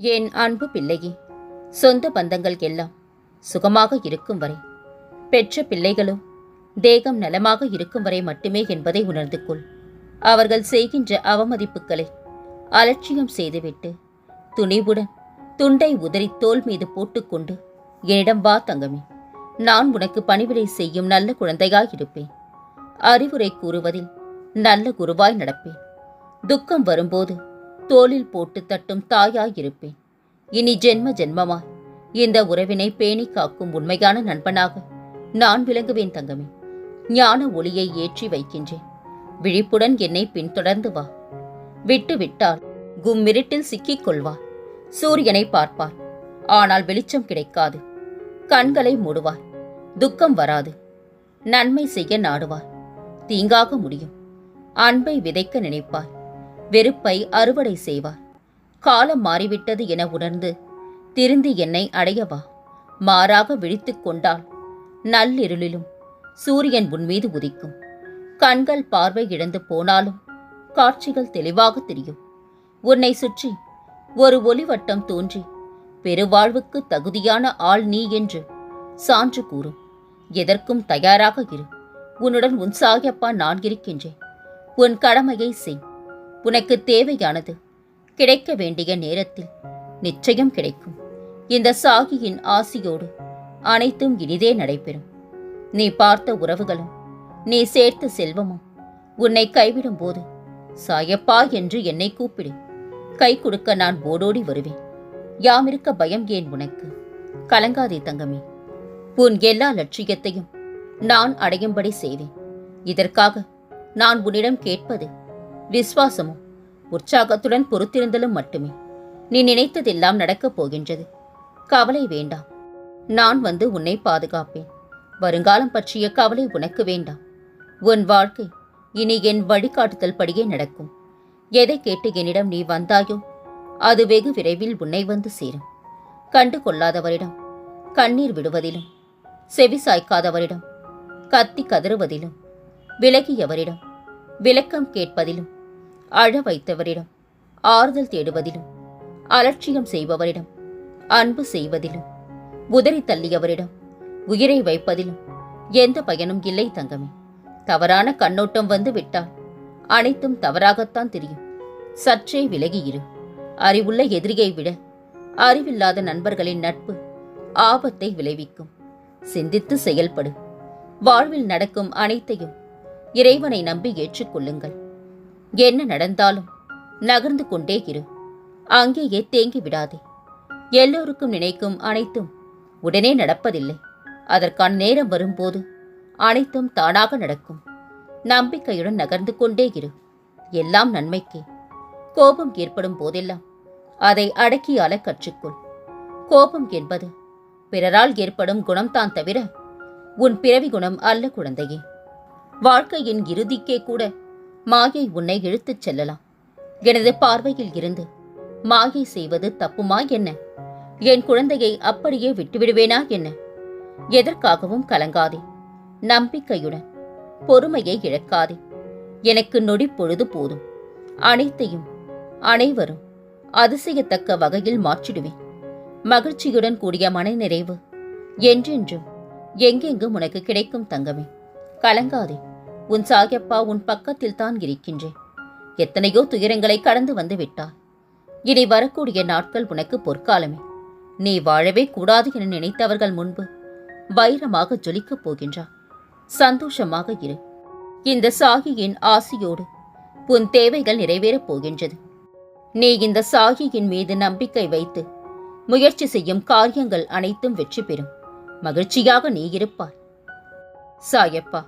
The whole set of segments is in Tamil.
என் அன்பு பிள்ளையே? சொந்த பந்தங்கள் எல்லாம் சுகமாக இருக்கும் வரை. பெற்ற பிள்ளைகளும் தேகம் நலமாக இருக்கும் வரை மட்டுமே என்பதை உணர்ந்து கொள். அவர்கள் செய்கின்ற அவமதிப்புகளை அலட்சியம் செய்துவிட்டு துணிவுடன் துண்டை உதறி தோல் மீது போட்டுக்கொண்டு என்னிடம் வா தங்கமே நான் உனக்கு பணிவிடை செய்யும் நல்ல குழந்தையாயிருப்பேன். அறிவுரை கூறுவதில் நல்ல குருவாய் நடப்பேன். துக்கம் வரும்போது தோளில் போட்டு தட்டும் தாயாயிருப்பேன். இனி ஜென்ம ஜென்மமாய் இந்த உறவினை பேணி காக்கும் உண்மையான நண்பனாக நான் விளங்குவேன் தங்கமே. ஞான ஒளியை ஏற்றி வைக்கின்றேன். விழிப்புடன் என்னை பின்தொடர்ந்து வா. விட்டு விட்டால் கும்மிருட்டில் சிக்கிக் கொள்வார் சூரியனை பார்ப்பார். ஆனால் வெளிச்சம் கிடைக்காது. கண்களை மூடுவார். துக்கம் வராது. நன்மை செய்ய நாடுவார். தீங்காக முடியும். அன்பை விதைக்க நினைப்பார். வெறுப்பை அறுவடை செய்வார். காலம் மாறிவிட்டது என உணர்ந்து திருந்தி என்னை அடையவா மாறாக விழித்துக் கொண்டால் நள்ளிருளிலும் சூரியன் உன்மீது உதிக்கும். கண்கள் பார்வை இழந்து போனாலும் காட்சிகள் தெளிவாக தெரியும். உன்னை சுற்றி ஒரு ஒளிவட்டம் தோன்றி பெருவாழ்வுக்கு தகுதியான ஆள் நீ என்று சான்று கூறும். எதற்கும் தயாராக இரு. உன்னுடன் உன் சாயப்பா நான் இருக்கின்றேன். உன் கடமையை செய். உனக்கு தேவையானது. கிடைக்க வேண்டிய நேரத்தில் நிச்சயம் கிடைக்கும். இந்த சாகியின் ஆசியோடு அனைத்தும் இனிதே நடைபெறும். நீ பார்த்த உறவுகளும் நீ சேர்த்த செல்வமும் உன்னை கைவிடும் போது சாயப்பா என்று என்னை கூப்பிடு. கை கொடுக்க நான் ஓடோடி வருவேன். யாமிருக்க பயம் ஏன் உனக்கு? கலங்காதே தங்கமே. உன் எல்லா லட்சியத்தையும் நான் அடையும்படி செய்வேன். இதற்காக நான் உன்னிடம் கேட்பது விசுவாசமும் உற்சாகத்துடன் பொறுத்திருந்தலும் மட்டுமே. நீ நினைத்ததெல்லாம் நடக்கப் போகின்றது. கவலை வேண்டாம். நான் வந்து உன்னை பாதுகாப்பேன். வருங்காலம் பற்றிய கவலை உனக்கு வேண்டாம். உன் வாழ்க்கை இனி என் வழிகாட்டுதல் படியே நடக்கும். எதை கேட்டு என்னிடம் நீ வந்தாயோ அது வெகு விரைவில் உன்னை வந்து சேரும். கண்டு கொள்ளாதவரிடம் கண்ணீர் விடுவதிலும் செவி சாய்க்காதவரிடம் கத்தி கதறுவதிலும் விலகியவரிடம் விளக்கம் கேட்பதிலும் அழ வைத்தவரிடம் ஆறுதல் தேடுவதிலும் அலட்சியம் செய்பவரிடம் அன்பு செய்வதிலும் உதறி தள்ளியவரிடம் உயிரை வைப்பதிலும் எந்த பயனும் இல்லை தங்கமே. தவறான கண்ணோட்டம் வந்து விட்டால் அனைத்தும் தவறாகத்தான் தெரியும். சற்றே விலகி இரு. அறிவுள்ள எதிரியை விட அறிவில்லாத நண்பர்களின் நட்பு ஆபத்தை விளைவிக்கும். சிந்தித்து செயல்படு. வாழ்வில் நடக்கும் அனைத்தையும் இறைவனை நம்பி ஏற்றுக்கொள்ளுங்கள். என்ன நடந்தாலும் நகர்ந்து கொண்டே இரு. அங்கேயே தேங்கி விடாதே. எல்லோருக்கும் நினைக்கும் அனைத்தும் உடனே நடப்பதில்லை. அதற்கான நேரம் வரும்போது அனைத்தும் தானாக நடக்கும். நம்பிக்கையுடன் நகர்ந்து கொண்டே இரு. எல்லாம் நன்மைக்கே. கோபம் ஏற்படும் போதெல்லாம் அதை அடக்கியால கற்றுக்கொள். கோபம் என்பது பிறரால் ஏற்படும் குணம்தான் தவிர உன் பிறவி குணம் அல்ல குழந்தையே. வாழ்க்கையின் இறுதிக்கே கூட மாயை உன்னை இழுத்துச் செல்லலாம். எனது பார்வையில் இருந்து மாயை செய்வது தப்புமா என்ன? என் குழந்தையை அப்படியே விட்டுவிடுவேனா என்ன? எதற்காகவும் கலங்காதே. நம்பிக்கையுடன் பொறுமையை இழக்காதே. எனக்கு நொடி பொழுது போதும். அனைத்தையும் அனைவரும் அதிசயத்தக்க வகையில் மாற்றிடுவேன். மகிழ்ச்சியுடன் கூடிய மனநிறைவு என்றென்றும் எங்கெங்கும் உனக்கு கிடைக்கும் தங்கமே. கலங்காதே. உன் சாயப்பா உன் பக்கத்தில் தான் இருக்கின்றேன். எத்தனையோ துயரங்களை கடந்து வந்து விட்டாய். இனி வரக்கூடிய நாட்கள் உனக்கு பொற்காலமே. நீ வாழவே கூடாது என நினைத்தவர்கள் முன்பு வைரமாக ஜொலிக்கப் போகின்றார் சந்தோஷமாக இரு. இந்த சாகியின் ஆசியோடு உன் தேவைகள் நிறைவேறப் போகின்றது. நீ இந்த சாகியின் மீது நம்பிக்கை வைத்து முயற்சி செய்யும் காரியங்கள் அனைத்தும் வெற்றி பெறும். மகிழ்ச்சியாக நீ இருப்பாய். சாயப்பா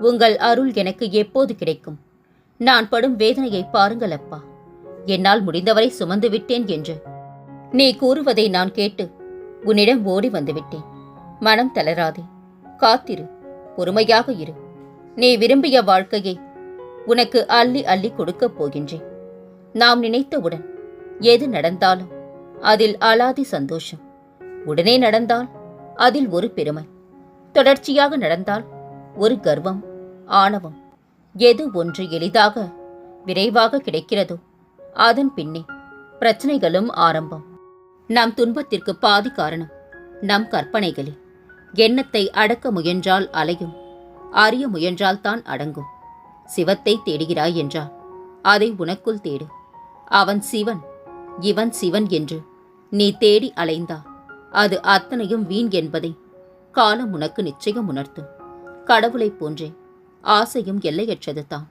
உங்கள் அருள் எனக்கு எப்போது கிடைக்கும்? நான் படும் வேதனையை பாருங்கள் அப்பா. என்னால் முடிந்தவரை சுமந்து விட்டேன் என்று. நீ கூறுவதை நான் கேட்டு உன்னிடம் ஓடி வந்துவிட்டேன். மனம் தளராதே. காத்திரு. பொறுமையாக இரு. நீ விரும்பிய வாழ்க்கையை உனக்கு அள்ளி அள்ளி கொடுக்கப் போகின்றேன். நாம் நினைத்தவுடன் எது நடந்தாலும் அதில் அலாதி சந்தோஷம். உடனே நடந்தால் அதில் ஒரு பெருமை. தொடர்ச்சியாக நடந்தால் ஒரு கர்வம். ஆணவம் எது ஒன்று எளிதாக விரைவாக கிடைக்கிறதோ அதன் பின்னே பிரச்சனைகளும் ஆரம்பம். நம் துன்பத்திற்கு பாதி காரணம் நம் கற்பனைகளே எண்ணத்தை அடக்க முயன்றால் அலையும் அறிய முயன்றால் தான் அடங்கும். சிவத்தை தேடுகிறாய் என்றால் அதை உனக்குள் தேடு. அவன் சிவன் இவன் சிவன் என்று நீ தேடி அலைந்தா அது அத்தனையும் வீண் என்பதை காலம் உனக்கு நிச்சயம் உணர்த்தும். கடவுளைப் போன்றே ஆசையும் எல்லையற்றது தான்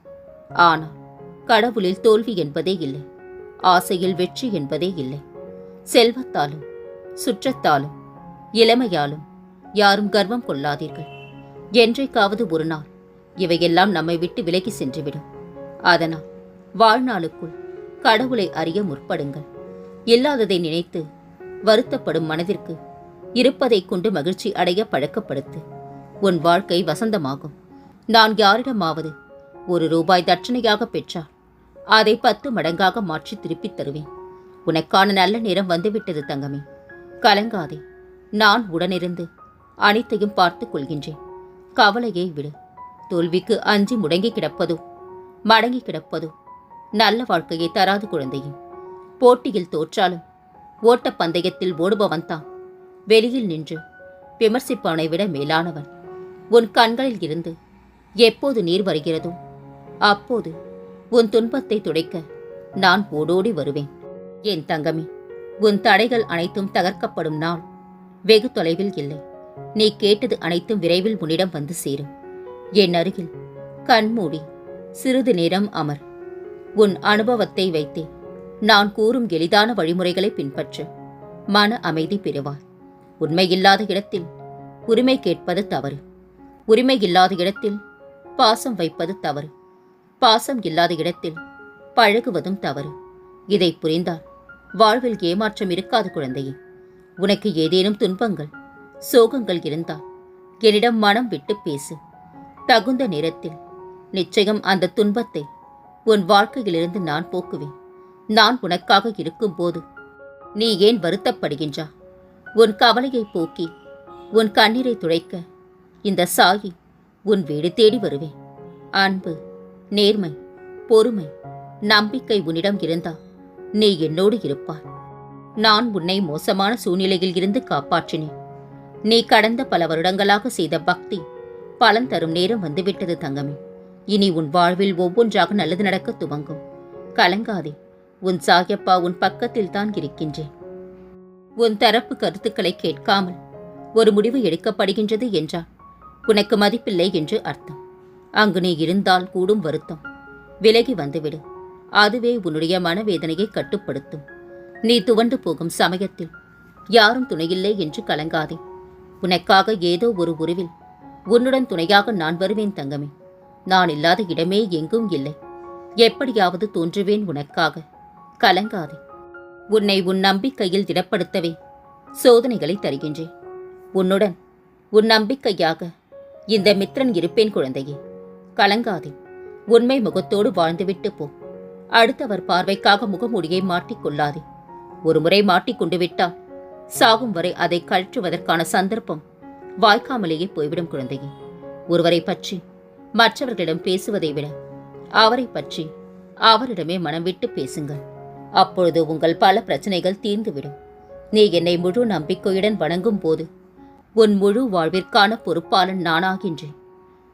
ஆனால் கடவுளில் தோல்வி என்பதே இல்லை. ஆசையில் வெற்றி என்பதே இல்லை. செல்வத்தாலும் சுற்றத்தாலும் இளமையாலும் யாரும் கர்வம் கொள்ளாதீர்கள். என்றைக்காவது ஒரு நாள் இவையெல்லாம் நம்மை விட்டு விலகி சென்றுவிடும். அதனால் வாழ்நாளுக்குள் கடவுளை அறிய முற்படுங்கள். இல்லாததை நினைத்து வருத்தப்படும் மனதிற்கு இருப்பதை கொண்டு மகிழ்ச்சி அடைய பழக்கப்படுத்து. உன் வாழ்க்கை வசந்தமாகும். நான் யாரிடமாவது ஒரு ரூபாய் தட்சணையாக பெற்றால் அதை பத்து மடங்காக மாற்றி திருப்பித் தருவேன். உனக்கான நல்ல நேரம் வந்துவிட்டது தங்கமே. கலங்காதே. நான் உடனிருந்து அனைத்தையும் பார்த்துக் கொள்கின்றேன். கவலையை விடு. தோல்விக்கு அஞ்சி முடங்கி கிடப்பதோ மடங்கி கிடப்பதோ நல்ல வாழ்க்கையை தராது குழந்தையும் போட்டியில் தோற்றாலும் ஓட்டப் பந்தயத்தில் ஓடுபவன் தான். வெளியில் நின்று விமர்சிப்பவனை விட மேலானவன். உன் கண்களில் இருந்து எப்போது நீர் வருகிறதோ அப்போது உன் துன்பத்தை துடைக்க நான் ஓடோடி வருவேன். என் தங்கமே உன் தடைகள் அனைத்தும் தகர்க்கப்படும் நாள் வெகு தொலைவில் இல்லை. நீ கேட்டது அனைத்தும் விரைவில் உன்னிடம் வந்து சேரும். என் அருகில் கண்மூடி சிறிது நேரம் அமர். உன் அனுபவத்தை வைத்தே நான் கூறும் எளிதான வழிமுறைகளை பின்பற்று. மன அமைதி பெறுவாய். உண்மையில்லாத இடத்தில் உரிமை கேட்பது தவறு. உரிமையில்லாத இடத்தில் பாசம் வைப்பது தவறு. பாசம் இல்லாத இடத்தில் பழகுவதும் தவறு. இதை புரிந்தால் வாழ்வில் ஏமாற்றம் இருக்காது குழந்தையே. உனக்கு ஏதேனும் துன்பங்கள் சோகங்கள் இருந்தால் என்னிடம் மனம் விட்டு பேசு. தகுந்த நேரத்தில் நிச்சயம் அந்த துன்பத்தை உன் வாழ்க்கையிலிருந்து நான் போக்குவேன். நான் உனக்காக இருக்கும்போது நீ ஏன் வருத்தப்படுகின்றா? உன் கவலையை போக்கி உன் கண்ணீரை துடைக்க இந்த சாயி உன் வீடு தேடி வருவேன். அன்பு நேர்மை பொறுமை நம்பிக்கை உன்னிடம் இருந்தா நீ என்னோடு இருப்பாய். நான் உன்னை மோசமான சூழ்நிலையில் இருந்து காப்பாற்றினேன். நீ கடந்த பல வருடங்களாக செய்த பக்தி பலன் தரும் நேரம் வந்துவிட்டது தங்கமே. இனி உன் வாழ்வில் ஒவ்வொன்றாக நல்லது நடக்க துவங்கும். கலங்காதே உன் சாயப்பா உன் பக்கத்தில் தான் இருக்கின்றேன். உன் தரப்பு கருத்துக்களை கேட்காமல் ஒரு முடிவு எடுக்கப்படுகின்றது என்றான் உனக்கு மதிப்பில்லை என்று அர்த்தம். அங்கு நீ இருந்தால் கூடும் வருத்தம். விலகி வந்துவிடு. அதுவே உன்னுடைய மனவேதனையை கட்டுப்படுத்தும். நீ துவண்டு போகும் சமயத்தில் யாரும் துணையில்லை என்று கலங்காதே. உனக்காக ஏதோ ஒரு உருவில் உன்னுடன் துணையாக நான் வருவேன் தங்கமே. நான் இல்லாத இடமே எங்கும் இல்லை. எப்படியாவது தோன்றுவேன் உனக்காக. கலங்காதே. உன்னை உன் நம்பிக்கையில் திடப்படுத்தவே சோதனைகளை தருகின்றேன். உன்னுடன் உன் நம்பிக்கையாக இந்த மித்திரன் இருப்பேன் குழந்தையே. கலங்காதே. உண்மை முகத்தோடு வாழ்ந்துவிட்டு போ. அடுத்தவர் பார்வைக்காக முகமூடியை மாட்டிக்கொள்ளாதே ஒருமுறை மாட்டிக்கொண்டு விட்டால் சாகும் வரை அதை கழற்றுவதற்கான சந்தர்ப்பம் வாய்க்காமலேயே போய்விடும் குழந்தையே. ஒருவரை பற்றி மற்றவர்களிடம் பேசுவதை விட அவரை பற்றி அவரிடமே மனம் விட்டு பேசுங்கள். அப்பொழுது உங்கள் பல பிரச்சனைகள் தீர்ந்துவிடும். நீ என்னை முழு நம்பிக்கையுடன் வணங்கும் போது உன் முழு வாழ்விற்கான பொறுப்பாளன் நானாகின்றேன்.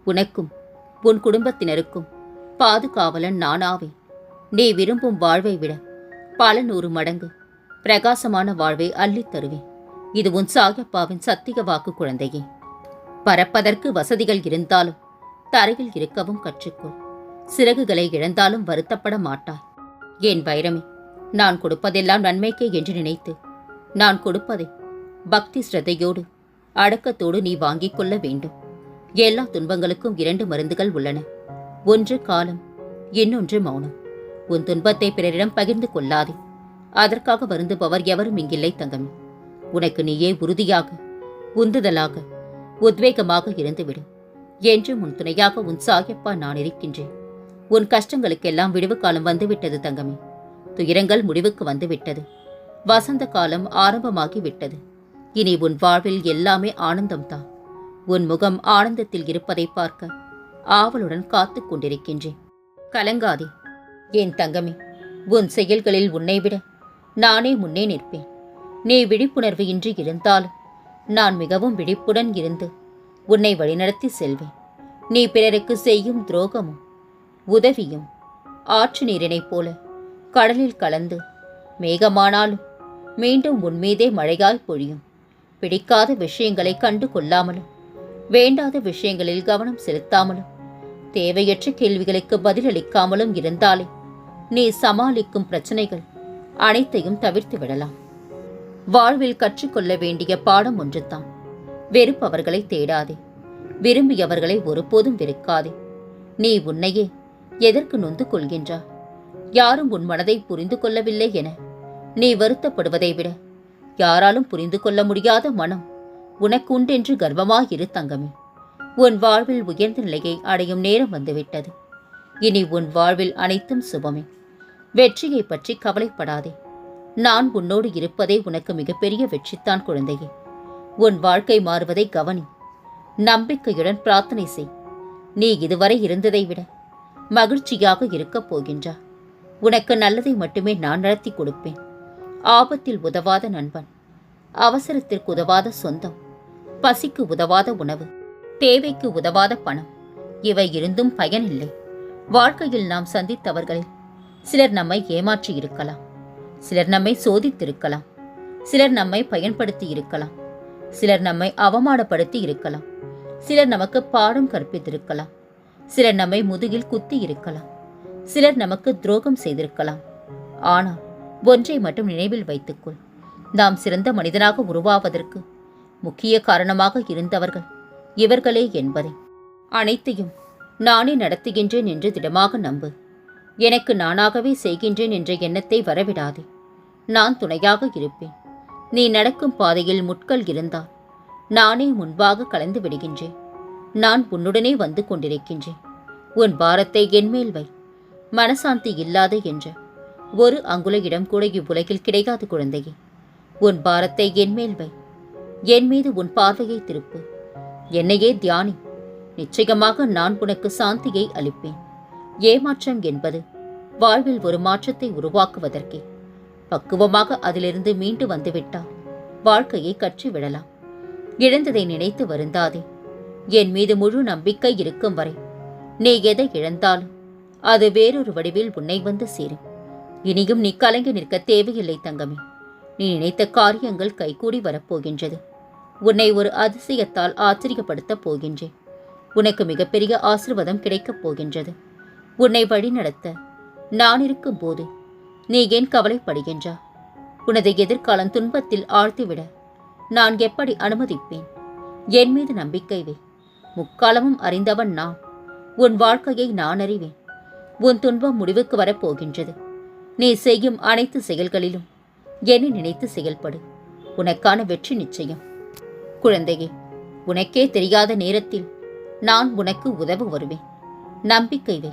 உனக்கும் உன் குடும்பத்தினருக்கும் பாதுகாவலன் நானாவேன். நீ விரும்பும் வாழ்வை விட பல நூறு மடங்கு பிரகாசமான வாழ்வை அள்ளித் தருவேன். இது உன் சாயப்பாவின் சத்திய வாக்கு குழந்தையே. பறப்பதற்கு வசதிகள் இருந்தாலும் தரையில் இருக்கவும் கற்றுக்கொள். சிறகுகளை இழந்தாலும் வருத்தப்பட மாட்டாய். ஏன் வைரமே நான் கொடுப்பதெல்லாம் நன்மைக்கே என்று நினைத்து நான் கொடுப்பதை பக்தி ஸ்ரத்தையோடு அடக்கத்தோடு நீ வாங்கிக் கொள்ள வேண்டும். எல்லா துன்பங்களுக்கும் இரண்டு மருந்துகள் உள்ளன. ஒன்று காலம் இன்னொன்று மௌனம். உன் துன்பத்தை பிறரிடம் பகிர்ந்து கொள்ளாதே. அதற்காக வருந்துபவர் எவரும் இங்கில்லை தங்கமே. உனக்கு நீயே உறுதியாக உந்துதலாக உத்வேகமாக இருந்துவிடு என்றும் உன் துணையாக உன் சாயப்பா நான் இருக்கின்றேன். உன் கஷ்டங்களுக்கெல்லாம் விடுவு காலம் வந்துவிட்டது தங்கமே. துயரங்கள் முடிவுக்கு வந்துவிட்டது. வசந்த காலம் ஆரம்பமாகி விட்டது இனி உன் வாழ்வில் எல்லாமே ஆனந்தம்தான். உன் முகம் ஆனந்தத்தில் இருப்பதை பார்க்க ஆவலுடன் காத்து கொண்டிருக்கின்றேன். கலங்காதே. என் தங்கமே உன் செயல்களில் உன்னை விட நானே முன்னே நிற்பேன். நீ விழிப்புணர்வு இன்றி இருந்தாலும் நான் மிகவும் விழிப்புடன் இருந்து உன்னை வழிநடத்தி செல்வேன். நீ பிறருக்கு செய்யும் துரோகமும் உதவியும் ஆற்று நீரினைப் போல கடலில் கலந்து மேகமானாலும் மீண்டும் உன்மீதே மழையாய் பொழியும். பிடிக்காத விஷயங்களை கண்டு கொள்ளாமலும் வேண்டாத விஷயங்களில் கவனம் செலுத்தாமலும் தேவையற்ற கேள்விகளுக்கு பதிலளிக்காமலும் இருந்தாலே நீ சமாளிக்கும் பிரச்சனைகள் அனைத்தையும் தவிர்த்து விடலாம். வாழ்வில் கற்றுக்கொள்ள வேண்டிய பாடம் ஒன்றுதான். வெறுப்பவர்களை தேடாதே. விரும்பியவர்களை ஒருபோதும் வெறுக்காதே. நீ உன்னையே எதற்கு நொந்து கொள்கின்றாய்? யாரும் உன் மனதை புரிந்து கொள்ளவில்லை என நீ வருத்தப்படுவதை விட யாராலும் புரிந்து கொள்ள முடியாத மனம் உனக்கு உண்டென்று கர்வமாயிரு தங்கமே. உன் வாழ்வில் உயர்ந்த நிலையை அடையும் நேரம் வந்துவிட்டது. இனி உன் வாழ்வில் அனைத்தும் சுபமே. வெற்றியை பற்றி கவலைப்படாதே. நான் உன்னோடு இருப்பதே உனக்கு மிகப்பெரிய வெற்றித்தான் குழந்தையே. உன் வாழ்க்கை மாறுவதை கவனி. நம்பிக்கையுடன் பிரார்த்தனை செய். நீ இதுவரை இருந்ததை விட மகிழ்ச்சியாக இருக்கப் போகின்றா. உனக்கு நல்லதை மட்டுமே நான் நடத்தி கொடுப்பேன். ஆபத்தில் உதவாத நண்பன். அவசரத்திற்கு உதவாத சொந்தம். பசிக்கு உதவாத உணவு. தேவைக்கு உதவாத பணம். இவை இருந்தும் பயனில்லை. வாழ்க்கையில் நாம் சந்தித்தவர்களில் சிலர் நம்மை ஏமாற்றி இருக்கலாம். சிலர் நம்மை சோதித்திருக்கலாம். சிலர் நம்மை பயன்படுத்தி இருக்கலாம். சிலர் நம்மை அவமானப்படுத்தி இருக்கலாம். சிலர் நமக்கு பாடம் கற்பித்திருக்கலாம். சிலர் நம்மை முதுகில் குத்தி இருக்கலாம். சிலர் நமக்கு துரோகம் செய்திருக்கலாம். ஆனால் ஒன்றை மட்டும் நினைவில் வைத்துக்கொள். நாம் சிறந்த மனிதனாக உருவாவதற்கு முக்கிய காரணமாக இருந்தவர்கள் இவர்களே என்பதை. அனைத்தையும் நானே நடத்துகின்றேன் என்று திடமாக நம்பு. எனக்கு நானாகவே செய்கின்றேன் என்ற எண்ணத்தை வரவிடாதே. நான் துணையாக இருப்பேன். நீ நடக்கும் பாதையில் முட்கள் இருந்தால் நானே முன்பாக கலந்து விடுகின்றேன். நான் உன்னுடனே வந்து கொண்டிருக்கின்றேன். உன் பாரத்தை என்மேல் வை. மனசாந்தி இல்லாத என்ற ஒரு அங்குல இடம் கூட இவ்வுலகில் கிடைக்காது குழந்தையே. உன் பாரத்தை என்மேல் வை. என் மீது உன் பார்வையை திருப்பு. என்னையே தியானி. நிச்சயமாக நான் உனக்கு சாந்தியை அளிப்பேன். ஏமாற்றம் என்பது வாழ்வில் ஒரு மாற்றத்தை உருவாக்குவதற்கே. பக்குவமாக அதிலிருந்து மீண்டு வந்துவிட்டால் வாழ்க்கையை கற்றுவிடலாம் இழந்ததை நினைத்து வருந்தாதே. என் மீது முழு நம்பிக்கை இருக்கும் வரை நீ எதை இழந்தாலும் அது வேறொரு வடிவில் உன்னை வந்து சேரும். இனியும் நீ கலங்கி நிற்க தேவையில்லை தங்கமே. நீ நினைத்த காரியங்கள் கைகூடி வரப்போகின்றது. உன்னை ஒரு அதிசயத்தால் ஆச்சரியப்படுத்தப் போகின்றேன். உனக்கு மிகப்பெரிய ஆசிர்வாதம் கிடைக்கப் போகின்றது. உன்னை வழிநடத்த நான் இருக்கும்போது நீ ஏன் கவலைப்படுகின்றா? உனது எதிர்காலம் துன்பத்தில் ஆழ்த்திவிட நான் எப்படி அனுமதிப்பேன்? என் மீது நம்பிக்கை வை. முக்காலமும் அறிந்தவன் நான். உன் வாழ்க்கையை நான் அறிவேன். உன் துன்பம் முடிவுக்கு வரப்போகின்றது. நீ செய்யும் அனைத்து செயல்களிலும் என்னை நினைத்து செயல்படு. உனக்கான வெற்றி நிச்சயம். குழந்தையே உனக்கே தெரியாத நேரத்தில் நான் உனக்கு உதவ வருவேன். நம்பிக்கை வை.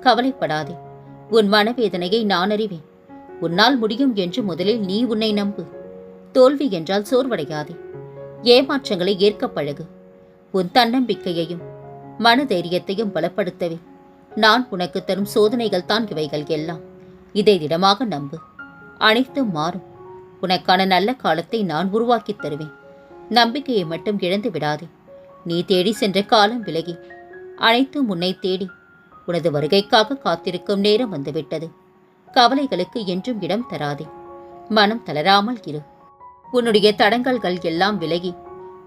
கவலைப்படாதே. உன் மனவேதனையை நான் அறிவேன். உன்னால் முடியும் என்று முதலில் நீ உன்னை நம்பு. தோல்வி என்றால் சோர்வடையாதே. ஏமாற்றங்களை ஏற்க பழகு. உன் தன்னம்பிக்கையையும் மனதைரியத்தையும் பலப்படுத்தவே. நான் உனக்கு தரும் சோதனைகள் தான் இவைகள் எல்லாம். இதை திடமாக நம்பு. அனைத்தும் மாறும். உனக்கான நல்ல காலத்தை நான் உருவாக்கித் தருவேன். நம்பிக்கையை மட்டும் இழந்து விடாதே. நீ தேடி சென்ற காலம் விலகி. அனைத்தும் உன்னை தேடி. உனது வருகைக்காக காத்திருக்கும் நேரம் வந்துவிட்டது. கவலைகளுக்கு என்றும் இடம் தராதே. மனம் தளராமல் இரு. உன்னுடைய தடங்கல்கள் எல்லாம் விலகி.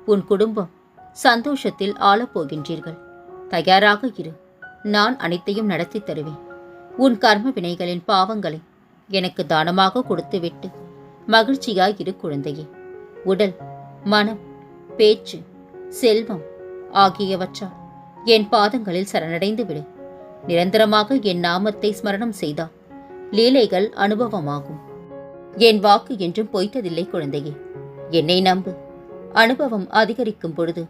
உன் குடும்பம் சந்தோஷத்தில் ஆளப்போகின்றீர்கள். தயாராக இரு. நான் அனைத்தையும் நடத்தி தருவேன். உன் கர்ம வினைகளின் பாவங்களை எனக்கு தானமாக கொடுத்துவிட்டு மகிழ்ச்சியாய் இரு குழந்தையே. உடல் மனம் பேச்சு செல்வம் ஆகியவற்றால் என் பாதங்களில் சரணடைந்து விடு. நிரந்தரமாக என் நாமத்தை ஸ்மரணம் செய்தால் லீலைகள் அனுபவமாகும். என் வாக்கு என்றும் பொய்த்ததில்லை குழந்தையே. என்னை நம்பு. அனுபவம் அதிகரிக்கும் பொழுது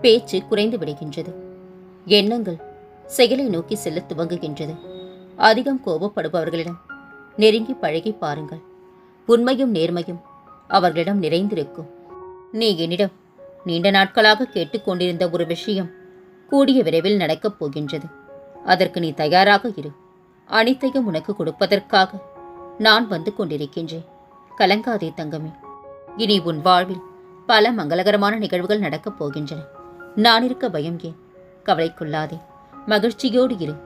பேச்சு குறைந்து விடுகின்றது. எண்ணங்கள் செயலை நோக்கி செல்ல துவங்குகின்றது. அதிகம் கோபப்படுபவர்களிடம் நெருங்கி பழகி பாருங்கள். உண்மையும் நேர்மையும் அவர்களிடம் நிறைந்திருக்கும். நீ என்னிடம் நீண்ட நாட்களாக கேட்டுக்கொண்டிருந்த ஒரு விஷயம் கூடிய விரைவில் நடக்கப் போகின்றது. அதற்கு நீ தயாராக இரு. அனைத்தையும் உனக்கு கொடுப்பதற்காக நான் வந்து கொண்டிருக்கின்றேன். கலங்காதே தங்கமே. இனி உன் வாழ்வில் பல மங்களகரமான நிகழ்வுகள் நடக்கப் போகின்றன. நான் இருக்க பயம் ஏன்? கவலைக்குள்ளாதே. மகிழ்ச்சியோடு இரு.